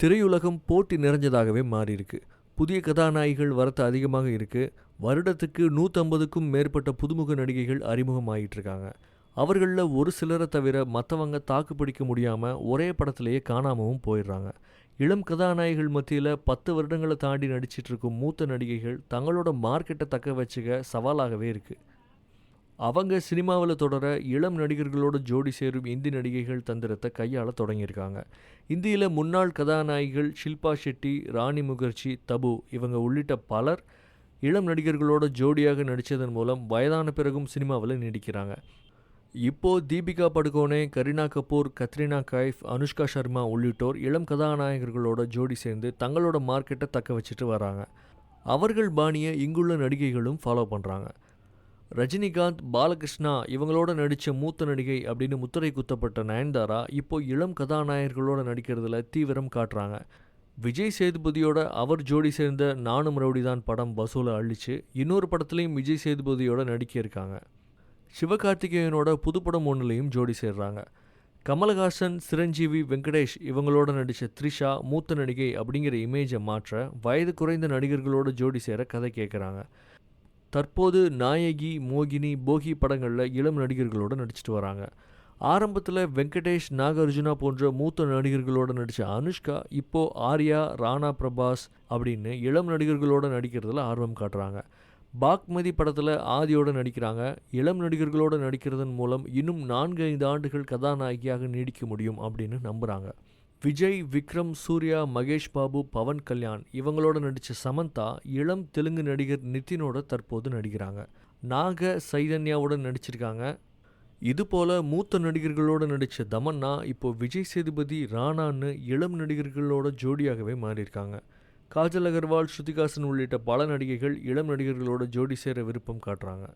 திரையுலகம் போட்டி நிறைஞ்சதாகவே மாறியிருக்கு. புதிய கதாநாயகிகள் வரத்து அதிகமாக இருக்குது வருடத்துக்கு நூற்றம்பதுக்கும் மேற்பட்ட புதுமுக நடிகைகள் அறிமுகமாகிட்டு இருக்காங்க அவர்களில் ஒரு சிலரை தவிர மற்றவங்க தாக்கு பிடிக்க முடியாமல் ஒரே படத்திலேயே காணாமவும் போயிடுறாங்க. இளம் கதாநாயகிகள் மத்தியில் பத்து வருடங்களை தாண்டி நடிச்சிட்டு இருக்கும் மூத்த நடிகைகள் தங்களோட மார்க்கெட்டை தக்க வச்சுக்க சவாலாகவே இருக்குது அவங்க சினிமாவில் தொடர இளம் நடிகர்களோட ஜோடி சேரும் இந்தி நடிகைகள் தந்திரத்தை கையாள தொடங்கியிருக்காங்க. இந்தியில் முன்னாள் கதாநாயகிகள் ஷில்பா ஷெட்டி ராணி முகர்ஜி தபு இவங்க உள்ளிட்ட பலர் இளம் நடிகர்களோட ஜோடியாக நடித்ததன் மூலம் வயதான பிறகும் சினிமாவில் நீடிக்கிறாங்க. இப்போது தீபிகா படுகோனே கரீனா கபூர் கத்ரினா கைஃப் அனுஷ்கா சர்மா உள்ளிட்டோர் இளம் கதாநாயகர்களோட ஜோடி சேர்ந்து தங்களோட மார்க்கெட்டை தக்க வச்சுட்டு வராங்க. அவர்கள் பாணியை இங்குள்ள நடிகைகளும் ஃபாலோ பண்ணுறாங்க ரஜினிகாந்த் பாலகிருஷ்ணா இவங்களோட நடித்த மூத்த நடிகை அப்படின்னு முத்திரை குத்தப்பட்ட நயன்தாரா இப்போ இளம் கதாநாயகர்களோட நடிக்கிறதுல தீவிரம் காட்டுறாங்க. விஜய் சேதுபதியோட அவர் ஜோடி சேர்ந்த நானும் ரவுடிதான் படம் வசூலை அழிச்சு இன்னொரு படத்துலையும் விஜய் சேதுபதியோட நடிக்க இருக்காங்க சிவகார்த்திகேயனோட புதுப்படம் ஒன்றுலையும் ஜோடி சேர்றாங்க. கமலஹாசன் சிரஞ்சீவி வெங்கடேஷ் இவங்களோட நடித்த த்ரிஷா மூத்த நடிகை அப்படிங்கிற இமேஜை மாற்ற வயது குறைந்த நடிகர்களோட ஜோடி சேர கதை கேட்குறாங்க தற்போது நாயகி மோகினி போகி படங்களில் இளம் நடிகர்களோடு நடிச்சிட்டு வராங்க. ஆரம்பத்தில் வெங்கடேஷ் நாகார்ஜுனா போன்ற மூத்த நடிகர்களோடு நடித்த அனுஷ்கா இப்போது ஆர்யா ராணா பிரபாஸ் அப்படின்னு இளம் நடிகர்களோடு நடிக்கிறதுல ஆர்வம் காட்டுறாங்க. பாக்மதி படத்தில் ஆதியோடு நடிக்கிறாங்க. இளம் நடிகர்களோடு நடிக்கிறதன் மூலம் இன்னும் நான்கு ஐந்து ஆண்டுகள் கதாநாயகியாக நீடிக்க முடியும் அப்படின்னு நம்புகிறாங்க விஜய் விக்ரம் சூர்யா மகேஷ் பாபு பவன் கல்யாண் இவங்களோட நடித்த சமந்தா இளம் தெலுங்கு நடிகர் நிதினோட தற்போது நடிக்கிறாங்க. நாக சைதன்யாவோட நடிச்சிருக்காங்க. இதுபோல் மூத்த நடிகர்களோடு நடித்த தமன்னா இப்போது விஜய் சேதுபதி ராணான்னு இளம் நடிகர்களோட ஜோடியாகவே மாறியிருக்காங்க. காஜல் அகர்வால் ஸ்ருதிகாசன் உள்ளிட்ட பல நடிகைகள் இளம் நடிகர்களோட ஜோடி சேர விருப்பம் காட்டுறாங்க.